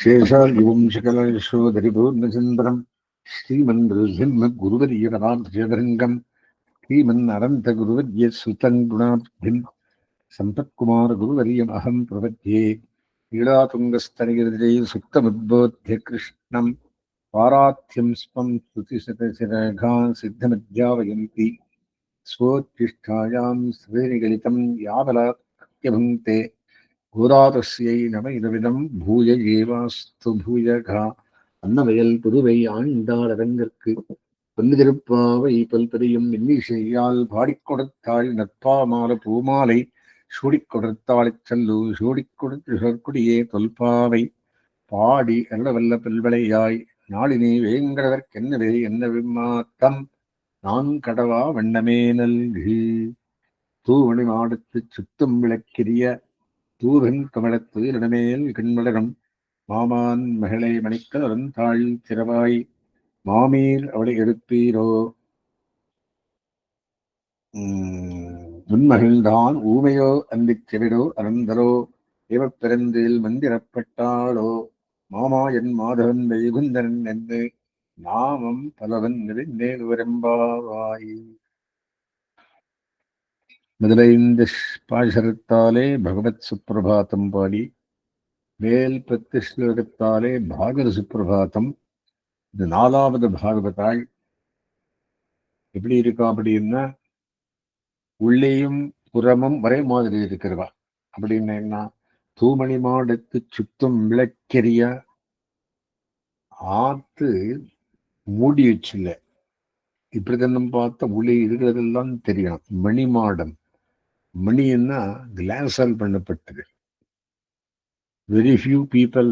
சேஷாயுவம்சகலயசோதரிபூர்ணசுந்தரம் ஸ்ரீமன் ரிசிம்ம குருவரியகதாபிஷதரங்கம் ஸ்ரீமன் அனந்த குருவரிய சுத்தங்குணாப்திம் சம்பத்குமார குருவரியம் அகம் பிரபத்தியே லீலாதுங்கஸ்தனிகிரிலே சுத்தமுத்போத்திய கிருஷ்ணம் பாராத்தியம் ஸ்வம் ஸ்ருதிசதசிரேகா சித்தமத்யாவயந்தி ஸ்வோத்திஷ்டாயாம் ஸ்ரீநிகழிதம் யாவலாத்யபுங்கே கோதாதஸ்யை நம இதவிதம் பூய ஏவாஸ்து பூயகா அன்னவயல் புதுவை ஆண்டாள் அரங்கற்கு பொன்னிருப்பாவை பல்பெரியும் இன்னிசையால் பாடிக் கொடுத்தாள் நற்பாமால பூமாலை. சூடிக் கொடுத்தாளைச் செல்லு சூடிக் கொடுத்து சொற்குடியே தொல்பாவை. பாடி அருளவல்ல பெல்வளையாய் நாளினே வேங்கடவர்க்கென்னவே என்ன விம்மாத்தம் நான் கடவா வண்ணமே நல்கு. தூவணி மாடுத்து சுத்தும் விளக்கிரிய தூவன் கமலத்து நடமேல் கண்மலரம் மாமான் மகளை மணிக்கலரன் தாழ் திறவாய். மாமீர் அவளை எடுப்பீரோ? முன்மகிழ்ந்தான் ஊமையோ? அந்திச் செவிடோ? அனந்தரோ இவப்பிறந்தில் மந்திரப்பட்டாளோ? மாமா என் மாதவன் வைகுந்தன் என்று நாமம் பலவன் நெறிந்தேன் முதல இந்த பாசரத்தாலே பகவத் சுப்பிரபாத்தம் பாடி மேல் பத்து ஸ்லோகத்தாலே பாகவத சுப்பிரபாத்தம் இது நாலாவது பாகவதாள் எப்படி இருக்கா அப்படின்னா உள்ளேயும் புறமும் ஒரே மாதிரி இருக்கிறவா. அப்படின்னு என்ன தூமணி மாடத்து சுத்தம் விளக்கெரிய ஆத்து மூடி வச்சுல இப்படி தானே பார்த்தா உள்ளே இருக்கிறதெல்லாம் தெரியும். மணிமாடம். மணின்னா கிளாஸால் பண்ணப்பட்டது. வெரி ஃபியூ பீப்புள்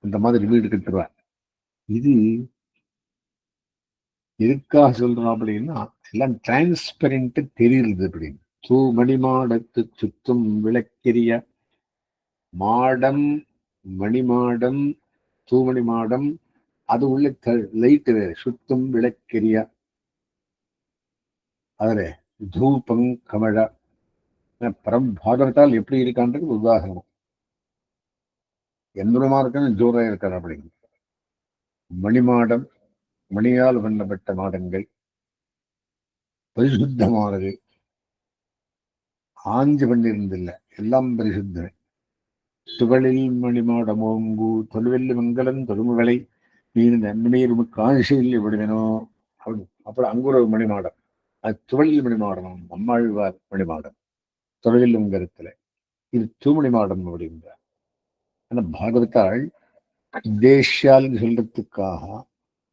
அந்த மாதிரி வீடு கட்டுறா இது எதுக்காக சொல்றோம் அப்படின்னா எல்லாம் டிரான்ஸ்பரண்ட் தெரியுது அப்படின்னு. தூ மணிமாடத்து சுத்தும் விளக்கெரிய மாடம் மணிமாடம் தூமணி மாடம் அது உள்ள லைட் சுத்தும் விளக்கெரிய. அதுல தூபம் கமழ பரம் பாகவத்தால் எப்படி இருக்கான்றது உதாரணம். எந்திரமா இருக்கணும் ஜோரா இருக்கிற அப்படிங்க. மணிமாடம் மணியால் பண்ணப்பட்ட மாடங்கள் பரிசுத்தமானது. ஆஞ்சு பண்ணிருந்தில்ல எல்லாம் பரிசுத்தமே. துகளில் மணிமாடம் ஓங்கு தொழுவெல்லி மங்கலம் தொழுமுகளை நீர் நன்மையில் காஞ்சியில் விடுவேனோ? அப்படி அப்புறம் அங்குற மணிமாடம். அது துவழில் மணிமாடம் நம்மாழ்வார் மணிமாடம். தொழிலும் கருத்துல. இது தூமணி மாடம் அப்படின்றார் ஆனா பாகவத்தாள் தேசியால் சொல்றதுக்காக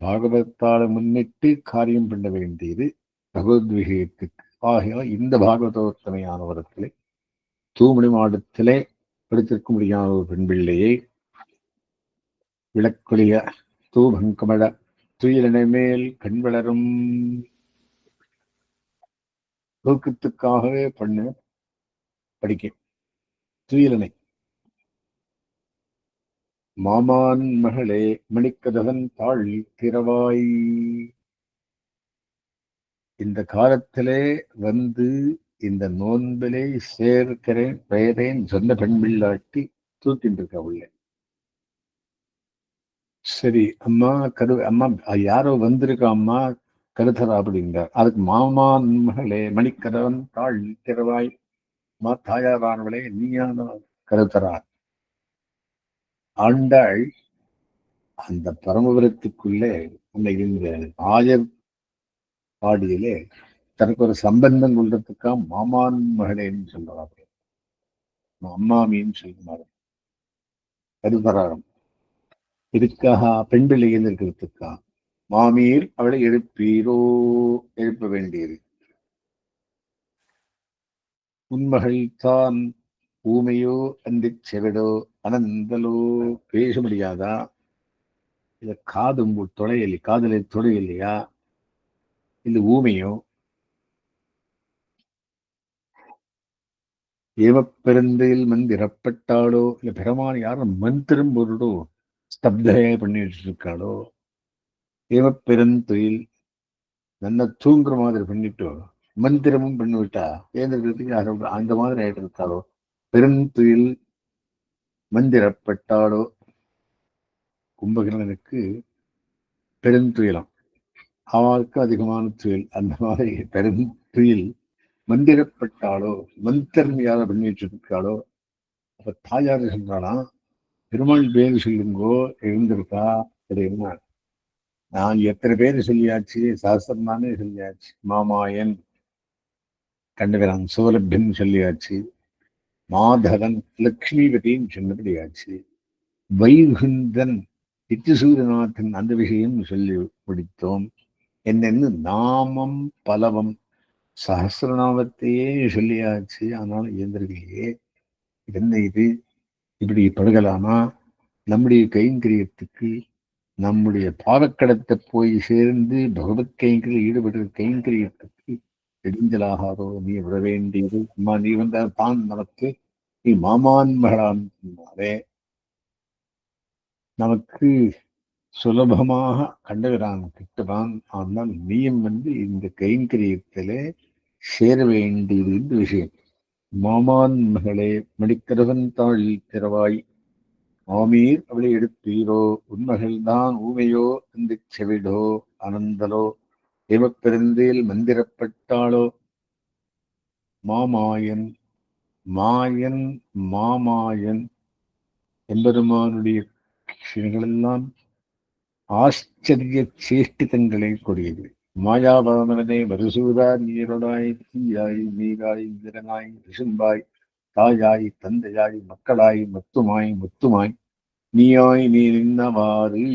பாகவத்தாளை முன்னிட்டு காரியம் பண்ண வேண்டியது பகவத் விஷயத்துக்கு இந்த பாகவதோத்தமையான வரத்திலே தூமணி மாடத்திலே படித்திருக்க முடியாத ஒரு பெண் பிள்ளையை விளக்கொழிய தூபங்கமழ துயிலனை மேல் கண் வளரும். தூக்கத்துக்காகவே பண்ண. படிக்க. துயிலனை. மாமான் மகளே மணிக்கதவன் தாழ் திறவாய். இந்த காலத்திலே வந்து இந்த நோன்பிலே சேர்க்கிறேன் பெயரேன் சொந்த பெண்மில்லாட்டி பிள்ளாட்டி இருக்க உள்ள. சரி அம்மா கரு அம்மா யாரோ வந்திருக்கா அம்மா? கருத்தரா அப்படிங்கிறார். அதுக்கு மாமான் மகளே மணிக்கதவன் தாழ் திறவாய். மா தாயாரானவளே நீயான கருத்தரார் ஆண்டாள் அந்த பரமபுரத்துக்குள்ளே உன்னை இருந்த ஆயர் பாடியிலே தனக்கு ஒரு சம்பந்தம் கொள்றதுக்கா மாமான் மகளேன்னு சொல்றாரு. அம்மாமின்னு சொல்லுவாரு. கருத்தராரம் இதுக்காக பெண் பிள்ளைகள் இருக்கிறதுக்கா மாமீர் அவளை எழுப்பீரோ எழுப்ப வேண்டியது. உன்மகள் தான் ஊமையோ அந்தி செவிடோ அனந்தலோ பேச முடியாதா இல்ல காது தொலையலி காதலை தொலையில்லையா இல்ல ஊமையோ? ஏவப்பெருந்தையில் மந்திரப்பட்டாளோ இல்ல பெருமான் யாரும் மந்திரம் பொருடோ ஸ்தப்தைய பண்ணிட்டு இருக்காளோ ஏவப்பெருந்தொழில் நல்லா தூங்குற மாதிரி பண்ணிட்டோ? மந்திரமும் பண்ணிவிட்டா? ஏந்திரத்துக்கு யாரும் அந்த மாதிரி ஆயிட்டு இருக்காளோ? பெருந்துயில் மந்திரப்பட்டாலோ கும்பகர்ணனுக்கு பெருந்துயலம் அவளுக்கு அதிகமான துயில். அந்த மாதிரி பெருந்துயில் மந்திரப்பட்டாலோ மந்திரம் யார பண்ணிட்டு இருக்காளோ அப்ப தாயார் சொல்றானா பெருமாள் பேர் சொல்லுங்கோ எழுந்திருக்கா? தெரியுமா நான் எத்தனை பேர் சொல்லியாச்சு? சாஸ்திரம் தானே சொல்லியாச்சு. மாமாயன். கண்டவரான் சோலபியன் சொல்லியாச்சு. மாதவன் லக்ஷ்மிபதியும் சொன்னபடியாச்சு. வைகுந்தன் நித்தியசூரியநாதன் அந்த விஷயம் சொல்லி முடித்தோம். என்னென்னு நாமம் பலவம் சஹசிரநாமத்தையே சொல்லியாச்சு. ஆனாலும் இயந்திரர்களையே என்ன இது? இப்படி படுகலாமா? நம்முடைய கைங்கரியத்துக்கு நம்முடைய பாவக்கடத்தை போய் சேர்ந்து பகவத் கைங்கரியில் ஈடுபடுற கைங்கரியத்துக்கு இடிஞ்சலாகாதோ நீ விட வேண்டியது அம்மா நீ வந்த தான் நமக்கு நீ மாமான் மகளான் சொன்னாலே நமக்கு சுலபமாக கண்டவரான் கிட்டவான் ஆனால் நீயும் வந்து இந்த கைங்கரியத்திலே சேர வேண்டியது இந்த விஷயம். மாமான் மகளே மடிக்கரவன் தாழ் திறவாய் ஆமீர் அவளை எடுத்தீரோ உன்மகள்தான் ஊமையோ? அந்த செவிடோ? அனந்தலோ? தேவப்பெருந்தேல் மந்திரப்பட்டாளோ? மாமாயன் மாயன் மாமாயன் எம்பெருமானுடைய விஷயங்களெல்லாம் ஆச்சரிய சேஷ்டிதங்களை கொடியது. மாயாபானவனே மருசூதா நீருடாய் தீயாய் நீராய் இந்திரனாய் ரிசும்பாய் தாயாய் தந்தையாய் மக்களாய் மத்துமாய் முத்துமாய் நீயாய் நீ நின்னவாறு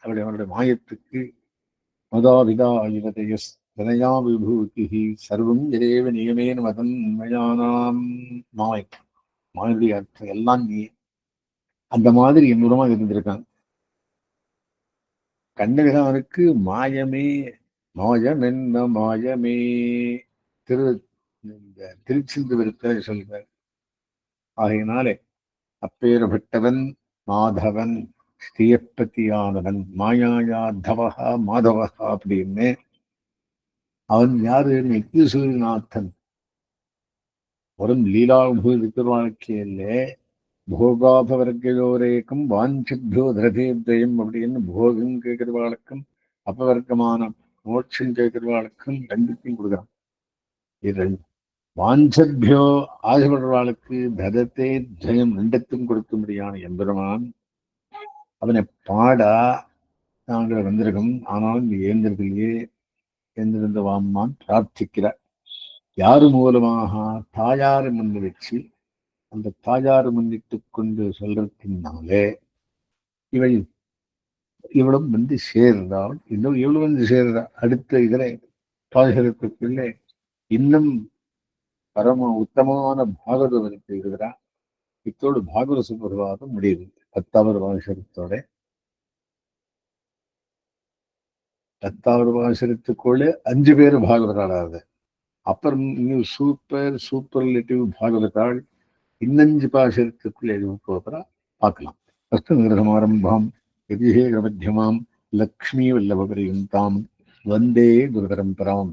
அவருடைய அவனுடைய மாயத்துக்கு மதாபிதா விபூதி சர்வம் எதேவ நியமேன் மதன் மயானாம். மாய் மாயுடைய அர்த்தம் எல்லாம் நீ அந்த மாதிரி என்னுடமா இருந்திருக்காங்க. கண்ணகிரானுக்கு மாயமே மாயம் என்ன மாயமே. திரு இந்த திருச்செந்தூரத்தில் சொல்றார். ஆகையினாலே அப்பேறுபட்டவன் மாதவன். ஸ்ரீயப்பதியானவன். மாயாயாதவகா மாதவகா அப்படின்னு அவன் யாரு? நித்திய வரும் வெறும் லீலாபூதி திருவாழ்க்கையிலே போகாபவர்க்கையோரேக்கும் வாஞ்சிபியோ திரதேத்வயம் அப்படின்னு போகம் கேட்கிறவாளுக்கும் அபவர்க்கமான மோட்சம் கேட்கிறவாளுக்கும் ரெண்டுத்தையும் கொடுக்குறான். இது ரெண்டு வாஞ்சபியோ ஆசைப்படுறவாளுக்கு ததத்தே துவயம் ரெண்டத்தும் கொடுக்கும்படியான எம்பெருமான். அவனை பாடா நாங்கள் வந்திருக்கோம். ஆனாலும் எழுந்திருக்கையே ஏந்திரத்திலேயே ஏந்திருந்த வாம்மான் பிரார்த்திக்கிறார். யாரு மூலமாக தாயாரை முன் வச்சு அந்த தாயார் முன்னிட்டு கொண்டு சொல்றதுனாலே இவை இவளும் வந்து சேர்ந்தால் இன்னும் இவளும் வந்து சேர்றா அடுத்த இதில் பாதுகாப்புக்குள்ளே இன்னும் பரம உத்தமமான பாகவதவனுக்கு இருக்கிறா இத்தோடு பாகவத சுப்பிரபாதம் முடியுது பத்தாவது பாசகத்தோட பத்தாவது பாசகத்துக்குள்ளே அஞ்சு பேர் பாகவதாளாது அப்புறம் இன்னும் சூப்பர் சூப்பர் சூப்பர்லேட்டிவ் பாகவதாள் இன்னஞ்சு பாசரத்துக்குள்ளே எதுவும் போகிறா பார்க்கலாம். அஸ்து அஸ்தமாரம்பாம் யதிஹேக மத்தியமாம் லக்ஷ்மீ வல்லபபரியந்தாம் வந்தே குருபரம்பராம்.